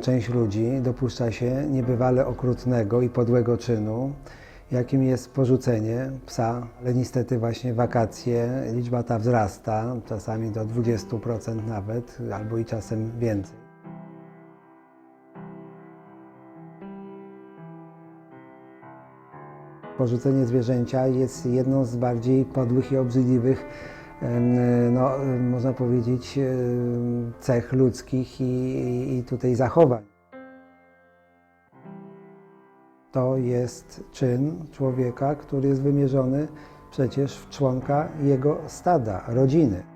Część ludzi dopuszcza się niebywale okrutnego i podłego czynu, jakim jest porzucenie psa. Ale niestety właśnie wakacje, liczba ta wzrasta, czasami do 20% nawet, albo i czasem więcej. Porzucenie zwierzęcia jest jedną z bardziej podłych i obrzydliwych, no, można powiedzieć, cech ludzkich i, i tutaj zachowań. To jest czyn człowieka, który jest wymierzony przecież w członka jego stada, rodziny.